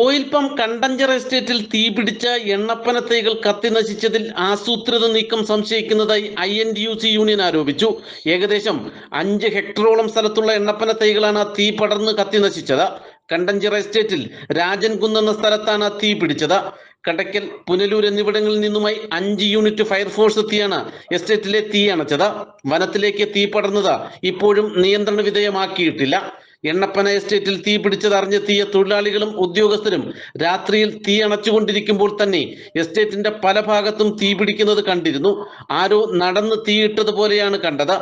Oil pump കണ്ടഞ്ചർ എസ്റ്റേറ്റിൽ തീപിടിച്ച എണ്ണപ്പന തൈകൾ കത്തി നശിച്ചതിൽ ആസൂത്രിത നീക്കം സംശയിക്കുന്നതായി I N T U C union ആരോപിച്ചു. ഏകദേശം അഞ്ച് ഹെക്ടറോളം സ്ഥലത്തുള്ള എണ്ണപ്പന തൈകളാണ് തീ പടർന്ന് കത്തി നശിച്ചത്. കണ്ടഞ്ചിറ എസ്റ്റേറ്റിൽ രാജൻകുന്ന് എന്ന സ്ഥലത്താണ് തീ പിടിച്ചത്. കടയ്ക്കൽ പുനലൂർ എന്നിവിടങ്ങളിൽ നിന്നുമായി അഞ്ച് യൂണിറ്റ് ഫയർഫോഴ്സ് എത്തിയാണ് എസ്റ്റേറ്റിലെ തീ അണച്ചത്. വനത്തിലേക്ക് തീ പടർന്നത് ഇപ്പോഴും നിയന്ത്രണ വിധേയമാക്കിയിട്ടില്ല. എണ്ണപ്പന എസ്റ്റേറ്റിൽ തീ പിടിച്ചതറിഞ്ഞെത്തിയ തൊഴിലാളികളും ഉദ്യോഗസ്ഥരും രാത്രിയിൽ തീ അണച്ചുകൊണ്ടിരിക്കുമ്പോൾ തന്നെ എസ്റ്റേറ്റിന്റെ പല ഭാഗത്തും തീ പിടിക്കുന്നത് കണ്ടിരുന്നു. ആരോ നടന്ന് തീയിട്ടതുപോലെയാണ് കണ്ടത്.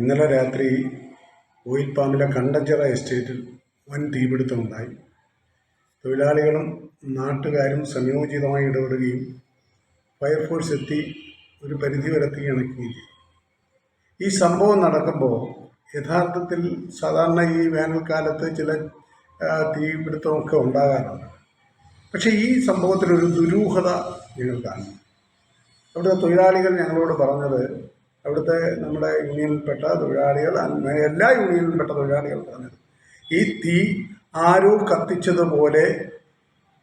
ഇന്നലെ രാത്രി ഓയിൽ പാമ്പിലെ കണ്ടഞ്ചിറ എസ്റ്റേറ്റിൽ വൻ തീപിടുത്തമുണ്ടായി തൊഴിലാളികളും നാട്ടുകാരും സംയോജിതമായി ഇടപെടുകയും ഫയർഫോഴ്സ് എത്തി ഒരു പരിധി വരെ തീ അണയ്ക്കുകയും ചെയ്തു. ഈ സംഭവം നടക്കുമ്പോൾ യഥാർത്ഥത്തിൽ സാധാരണ ഈ വേനൽക്കാലത്ത് ചില തീപിടുത്തമൊക്കെ ഉണ്ടാകാറുണ്ട്. പക്ഷേ ഈ സംഭവത്തിലൊരു ദുരൂഹത ഞങ്ങൾ കാണുന്നു അവിടുത്തെ തൊഴിലാളികൾ ഞങ്ങളോട് പറഞ്ഞത് അവിടുത്തെ നമ്മുടെ യൂണിയനിൽപ്പെട്ട തൊഴിലാളികൾ എല്ലാ യൂണിയനിൽപ്പെട്ട തൊഴിലാളികൾ പറഞ്ഞത് ഈ തീ ആരോ കത്തിച്ചതുപോലെ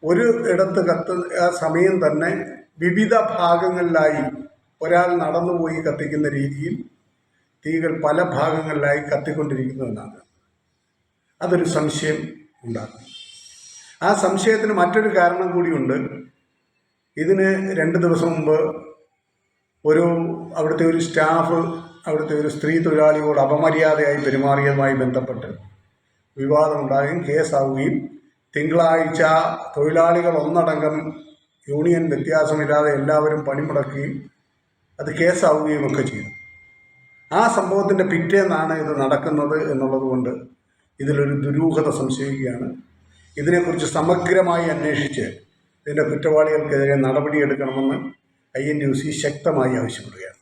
ഒരു ഇടത്ത് കത്ത് ആ സമയം തന്നെ വിവിധ ഭാഗങ്ങളിലായി ഒരാൾ നടന്നുപോയി കത്തിക്കുന്ന രീതിയിൽ തീകൾ പല ഭാഗങ്ങളിലായി കത്തിക്കൊണ്ടിരിക്കുന്നു എന്നാണ്. അതൊരു സംശയം ഉണ്ടാകും ആ സംശയത്തിന് മറ്റൊരു കാരണം കൂടിയുണ്ട്. ഇതിന് രണ്ട് ദിവസം മുമ്പ് ഒരു അവിടുത്തെ ഒരു സ്റ്റാഫ് അവിടുത്തെ ഒരു സ്ത്രീ തൊഴിലാളിയോട് അപമര്യാദയായി പെരുമാറിയതുമായി ബന്ധപ്പെട്ട് വിവാദമുണ്ടാകുകയും കേസാവുകയും തിങ്കളാഴ്ച തൊഴിലാളികൾ ഒന്നടങ്കം യൂണിയൻ വ്യത്യാസമില്ലാതെ എല്ലാവരും പണിമുടക്കുകയും അത് കേസാവുകയും ഒക്കെ ചെയ്തു. ആ സംഭവത്തിന്റെ പിറ്റേന്നാണ് ഇത് നടക്കുന്നത് എന്നുള്ളത് കൊണ്ട് ഇതിലൊരു ദുരൂഹത സംശയിക്കുകയാണ്. ഇതിനെക്കുറിച്ച് സമഗ്രമായി അന്വേഷിച്ച് ഇതിന്റെ കുറ്റവാളികൾക്കെതിരെ നടപടിയെടുക്കണമെന്ന് ഐ എൻ യു സി ശക്തമായി ആവശ്യപ്പെടുകയാണ്.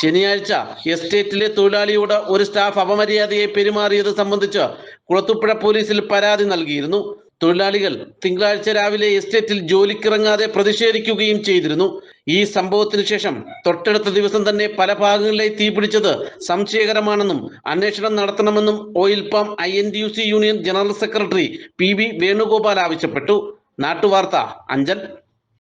ശനിയാഴ്ച എസ്റ്റേറ്റിലെ തൊഴിലാളിയുടെ ഒരു സ്റ്റാഫ് അപമര്യാദയെ പെരുമാറിയത് സംബന്ധിച്ച് കുളത്തുപ്പുഴ പോലീസിൽ പരാതി നൽകിയിരുന്നു. തൊഴിലാളികൾ തിങ്കളാഴ്ച രാവിലെ എസ്റ്റേറ്റിൽ ജോലിക്കിറങ്ങാതെ പ്രതിഷേധിക്കുകയും ചെയ്തിരുന്നു. ഈ സംഭവത്തിന് ശേഷം തൊട്ടടുത്ത ദിവസം തന്നെ പല ഭാഗങ്ങളിലായി തീപിടിച്ചത് സംശയകരമാണെന്നും അന്വേഷണം നടത്തണമെന്നും oil palm I N T U C union general secretary P V Venugopal ആവശ്യപ്പെട്ടു. നാട്ടുവാർത്ത അഞ്ചൽ.